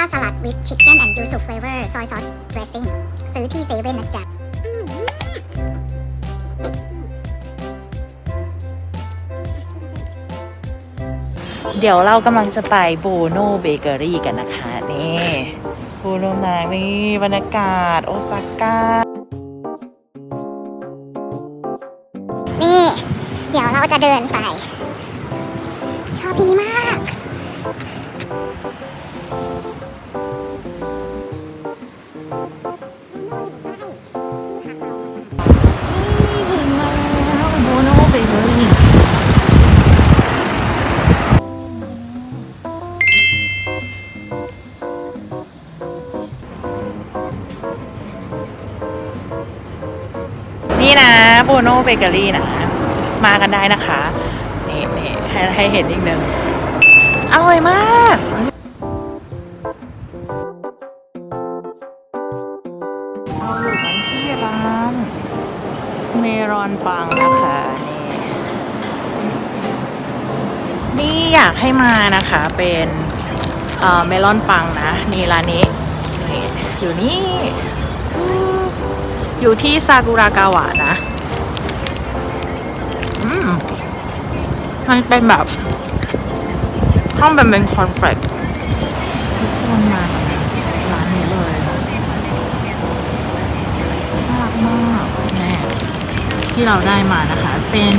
ต้าสลัด with chicken and yuzu flavor soy sauce dressing ซื้อที่เซเว่นนะจ๊ะเดี๋ยวเรากำลังจะไปโบโนเบเกอรี่กันนะคะ นี่โบโนมานี่บรรยากาศ โอซาก้า นี่ เดี๋ยวเราจะเดินไป ชอบที่นี่มาก โบโนเบเกอรี่นะมากันได้นะคะ นี่นี่ให้ให้เห็นอีกหนึ่งอร่อยมากเราอยู่กันที่ร้านเมรอนปังนะคะนี่นี่อยากให้มานะคะเป็นเอ่อเมลอนปังนะ นี่ร้านนี้นี่อยู่นี่ฟูอยู่ที่ซากุระกาวะนะอื มมันเป็นแบบห้องเป็นเป็นคอนเฟลกทุกคนมาร้านนี้เลยน่ารักมากแน่ที่เราได้มานะคะ เป็น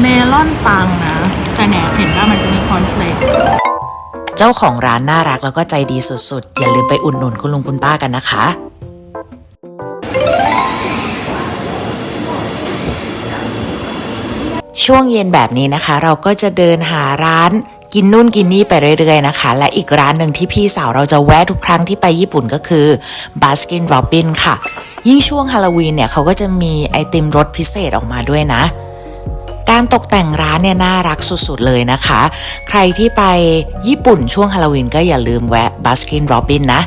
เมลอนปังนะ แต่เนี่ยเห็นว่ามันจะมีคอนเฟลกเจ้าของร้านน่ารักแล้วก็ใจดีสุดๆ อย่าลืมไปอุดหนุนคุณลุงคุณป้ากันนะคะ ช่วงเย็นแบบนี้นะคะ เราก็จะเดินหาร้านกินนู่นกินนี่ไปเรื่อยๆนะคะ และอีกร้านหนึ่งที่พี่สาวเราจะแวะทุกครั้งที่ไปญี่ปุ่นก็คือ Baskin Robbin ค่ะ ยิ่งช่วงฮาโลวีนเนี่ยเขาก็จะมีไอติมรสพิเศษออกมาด้วยนะ การตกแต่งร้านเนี่ยน่ารักสุดๆเลยนะคะ ใครที่ไปญี่ปุ่นช่วงฮาโลวีนก็อย่าลืมแวะ Baskin Robbin นะ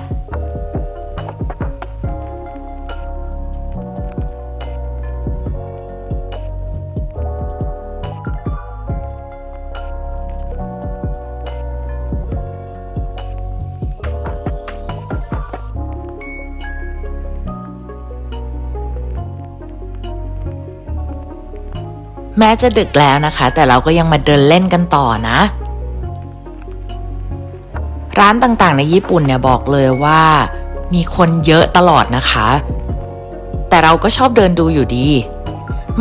แม้จะดึกแล้วนะคะ แต่เราก็ยังมาเดินเล่นกันต่อนะ ร้านต่างๆ ในญี่ปุ่นเนี่ยบอกเลยว่า มีคนเยอะตลอดนะคะ แต่เราก็ชอบเดินดูอยู่ดี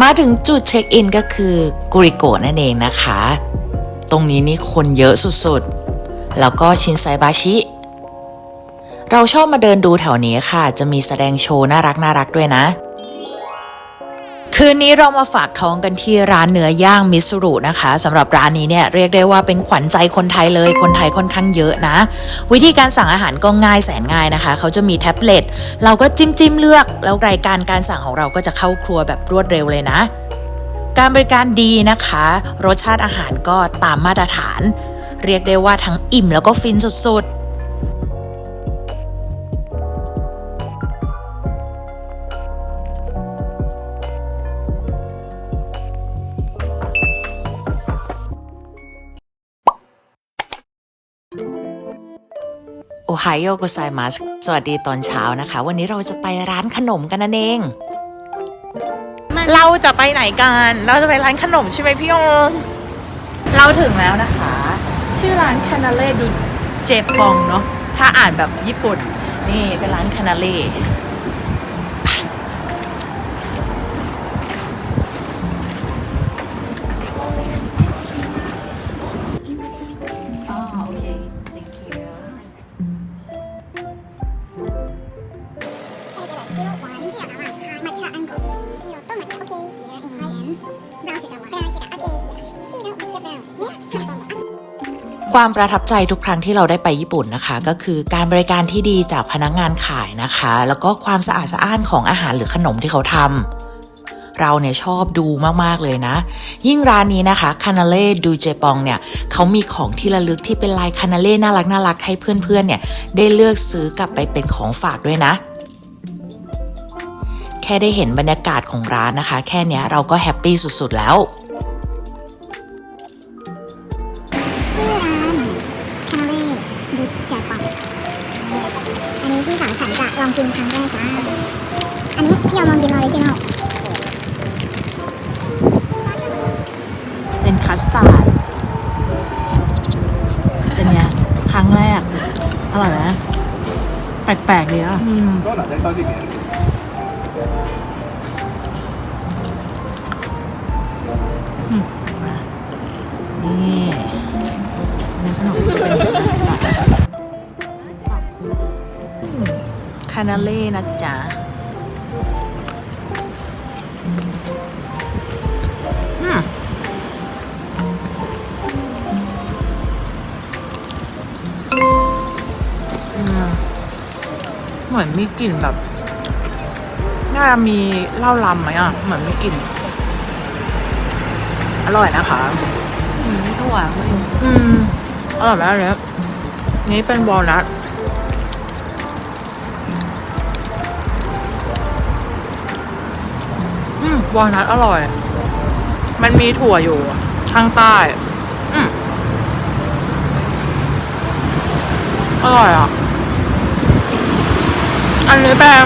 มาถึงจุดเช็คอินก็คือกุริโกะนั่นเองนะคะ ตรงนี้นี่คนเยอะสุดๆ แล้วก็ชินไซบาชิ เราชอบมาเดินดูแถวนี้ค่ะ จะมีแสดงโชว์น่ารักน่ารักด้วยนะ คืนนี้เรามาฝากท้องกันที่ร้านเนื้อย่างมิสุรุนะคะสำหรับร้านนี้เนี่ยเรียกได้ว่าเป็นขวัญใจคนไทยเลยคนไทยค่อนข้างเยอะนะ วิธีการสั่งอาหารก็ง่ายแสนง่ายนะคะ เขาจะมีแท็บเล็ตเราก็จิ้มจิ้มเลือก แล้วรายการการสั่งของเราก็จะเข้าครัวแบบรวดเร็วเลยนะ การบริการดีนะคะ รสชาติอาหารก็ตามมาตรฐาน เรียกได้ว่าทั้งอิ่มแล้วก็ฟินสุดๆ ไฮโอโกไซมัสสวัสดีตอนเช้านะคะ วันนี้เราจะไปร้านขนมกันนั่นเอง เราจะไปไหนกัน เราจะไปร้านขนมใช่ไหมพี่โอมเราถึงแล้วนะคะ ชื่อร้านคานาเล่ดูเจปองเนาะถ้าอ่านแบบญี่ปุ่น นี่เป็นร้านคานาเล่ ความประทับใจทุกครั้งที่เราได้ไปญี่ปุ่นนะคะ ก็คือการบริการที่ดีจากพนักงานขายนะคะ แล้วก็ความสะอาดสะอ้านของอาหารหรือขนมที่เขาทำเราเนี่ยชอบดูมาก ๆ เลยนะ ยิ่งร้านนี้นะคะคานาเล่ดูเจปองเนี่ยเขามีของที่ระลึกที่เป็นลายคานาเล่น่ารักน่ารักให้เพื่อนๆเนี่ยได้เลือกซื้อกลับไปเป็นของฝากด้วยนะแค่ได้เห็นบรรยากาศของร้านนะคะ แค่เนี้ยเราก็แฮปปี้สุดๆแล้ว ฉันจะลองกินครั้งแรกจ้าอันนี้พี่ยอมลองกินออริจินอลเป็นคัสตาร์ดเป็นไงครั้งแรก อร่อยนะแปลกๆดีอะอืมหลันี่านาเล่นะจ๊ะอืมเหมือนมีกลิ่นแบบ น่าจะมีเหล้าลำไหมอะ เหมือนมีกลิ่น อร่อยนะคะถั่วอืม อร่อยมากเลยนี่เป็นวอลนัท วอลนัทอร่อย มันมีถั่วอยู่ข้างใต้อร่อยอะ อันนี้เป็น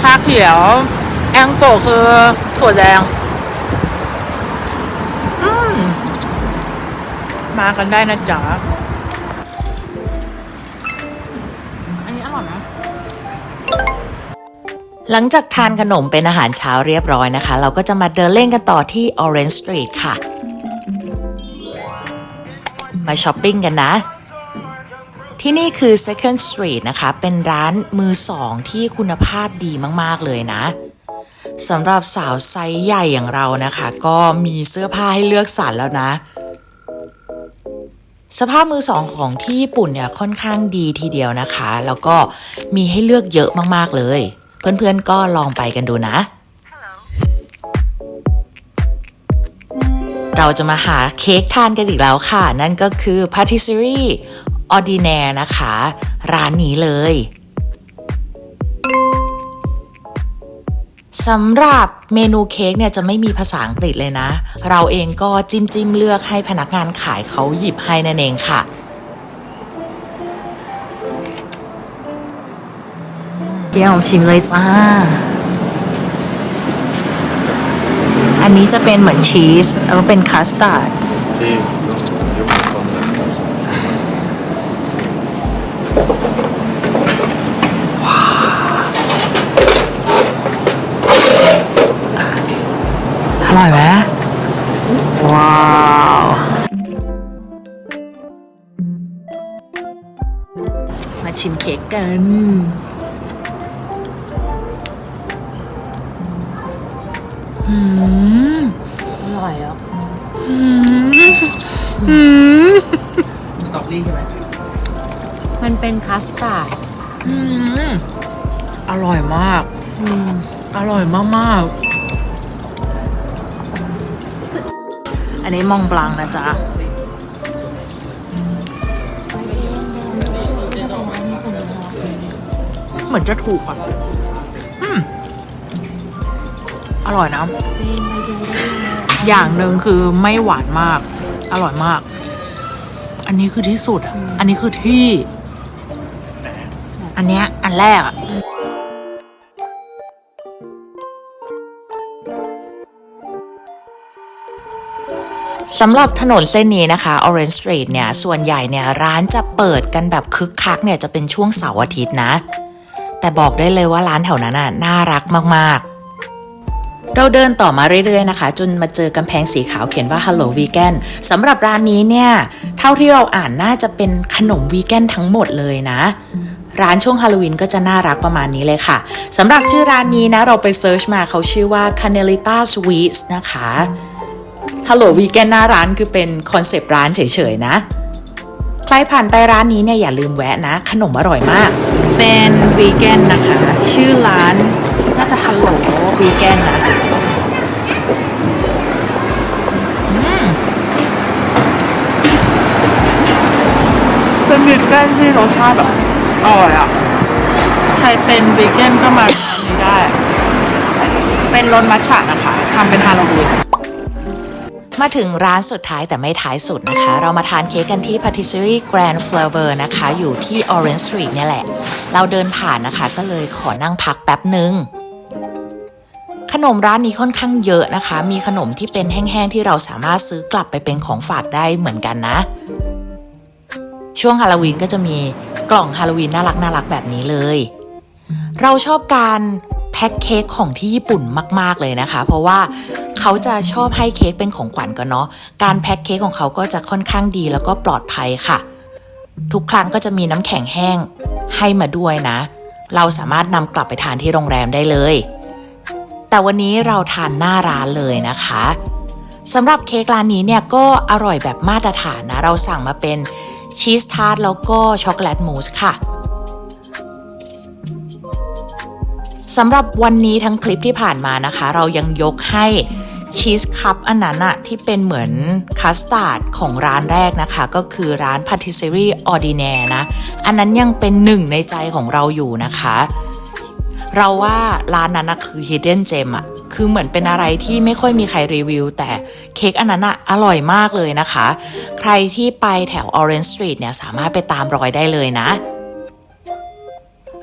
ชาเขียว แองโกคือถั่วแดง อืม มากันได้นะจ๊ะ อันนี้อร่อยนะ หลังจากทานขนมเป็นอาหารเช้าเรียบร้อยนะคะ เราก็จะมาเดินเล่นกันต่อที่ Orange Street ค่ะ มาช้อปปิ้งกันนะ ที่นี่คือ Second Street นะคะ เป็นร้านมือสองที่คุณภาพดีมาก ๆ เลยนะสำหรับสาวไซส์ใหญ่อย่างเรานะคะ ก็มีเสื้อผ้าให้เลือกสรรแล้วนะ สภาพมือสองของที่ญี่ปุ่นเนี่ยค่อนข้างดีทีเดียวนะคะ แล้วก็มีให้เลือกเยอะมาก ๆ เลย เพื่อนๆก็ลองไปกันดูนะ เราจะมาหาเค้กทานกันอีกแล้วค่ะ นั่นก็คือ Patisserie Ordinaire นะคะ ร้านนี้เลยสำหรับเมนูเค้กเนี่ยจะไม่มีภาษาอังกฤษเลยนะ เราเองก็จิ้มจิ้มเลือกให้พนักงานขายเขาหยิบให้นั่นเองค่ะ เกี่ยวชิมเลยจ้า อันนี้จะเป็นเหมือนชีส แล้วเป็นคัสตาร์ดอร่อยไหมว้าวมาชิมเค้กกัน อืมอร่อยอะอืมอืมสตรอเบอรี่ใช่ไหมมันเป็นคัสตาร์ดอืมอร่อยมาก อืมอร่อยมากๆอันนี้มองบลังนะจ๊ะ เหมือนจะถูกอะ ร่อยนะ อย่างหนึ่งคือไม่หวานมาก อร่อยมาก อันนี้คือที่สุดอะอันนี้คือที่ อันเนี้ยอันแรกอะสำหรับถนนเส้นนี้นะคะ Orange Street เนี่ย ส่วนใหญ่เนี่ยร้านจะเปิดกันแบบคึกคักเนี่ยจะเป็นช่วงเสาร์อาทิตย์นะ แต่บอกได้เลยว่าร้านแถวนั้นน่ะน่ารักมากๆ เราเดินต่อมาเรื่อยๆนะคะ จนมาเจอกำแพงสีขาวเขียนว่า Hello Vegan สำหรับร้านนี้เนี่ย เท่าที่เราอ่านน่าจะเป็นขนมวีแกนทั้งหมดเลยนะ ร้านช่วงฮาโลวีนก็จะน่ารักประมาณนี้เลยค่ะสำหรับชื่อร้านนี้นะ เราไปเซิร์ชมาเขาชื่อว่า Canelita Sweets นะคะฮัลโหลวีแกนหน้าร้านคือเป็นคอนเซปต์ร้านเฉยๆนะ ใครผ่านไปร้านนี้เนี่ยอย่าลืมแวะนะ ขนมอร่อยมาก เป็นวีแกนนะคะ ชื่อร้าน น่าจะฮัลโหลวีแกนนะอืมเป็นวีแกนที่รสชาติแบบอร่อยอะ ใครเป็นวีแกนก็มาทานนี้ได้ เป็นรสมัทฉะนะคะทำเป็นฮาโลวีนมาถึงร้านสุดท้ายแต่ไม่ท้ายสุดนะคะ เรามาทานเค้กกันที่ Patisserie Grand Flavor นะคะ อยู่ที่ Orange Street เนี่ยแหละ เราเดินผ่านนะคะก็เลยขอนั่งพักแป๊บหนึ่ง ขนมร้านนี้ค่อนข้างเยอะนะคะ มีขนมที่เป็นแห้งๆที่เราสามารถซื้อกลับไปเป็นของฝากได้เหมือนกันนะ ช่วงฮาโลวีนก็จะมีกล่องฮาโลวีนน่ารักน่ารักๆแบบนี้เลย เราชอบการแพ็คเค้กของที่ญี่ปุ่นมาก ๆ เลยนะคะ เพราะว่าเขาจะชอบให้เค้กเป็นของขวัญกันเนาะการแพ็คเค้กของเขาก็จะค่อนข้างดีแล้วก็ปลอดภัยค่ะ ทุกครั้งก็จะมีน้ำแข็งแห้งให้มาด้วยนะ เราสามารถนำกลับไปทานที่โรงแรมได้เลย แต่วันนี้เราทานหน้าร้านเลยนะคะสำหรับเค้กร้านนี้เนี่ยก็อร่อยแบบมาตรฐานนะ เราสั่งมาเป็นชีสทาร์ตแล้วก็ช็อกโกแลตมูสค่ะสำหรับวันนี้ทั้งคลิปที่ผ่านมานะคะ เรายังยกให้ชีสคัพอันนั้นอะที่เป็นเหมือนคัสตาร์ดของร้านแรกนะคะ ก็คือร้าน Patisserie Ordinaire นะ อันนั้นยังเป็นหนึ่งในใจของเราอยู่นะคะ เราว่าร้านนั้นนะคือ Hidden Gem อะคือเหมือนเป็นอะไรที่ไม่ค่อยมีใครรีวิว แต่เค้กอันนั้นอะอร่อยมากเลยนะคะ ใครที่ไปแถว Orange Street เนี่ยสามารถไปตามรอยได้เลยนะ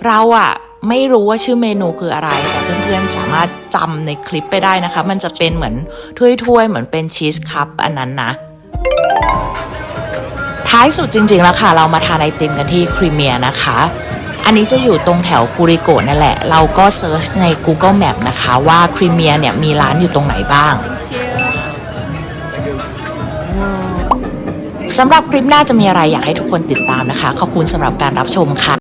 เราอะไม่รู้ว่าชื่อเมนูคืออะไร แต่เพื่อนๆสามารถจำในคลิปไปได้นะคะ มันจะเป็นเหมือนถ้วยๆ เหมือนเป็นชีสคัพอันนั้นนะท้ายสุดจริงๆแล้วค่ะ เรามาทานไอติมกันที่ครีเมียนะคะ อันนี้จะอยู่ตรงแถวกูริโกนั่นแหละ เราก็เซิร์ชใน Google Map นะคะว่าครีเมียเนี่ยมีร้านอยู่ตรงไหนบ้างสำหรับคลิปหน้าจะมีอะไรอยากให้ทุกคนติดตามนะคะ ขอบคุณสำหรับการรับชมค่ะ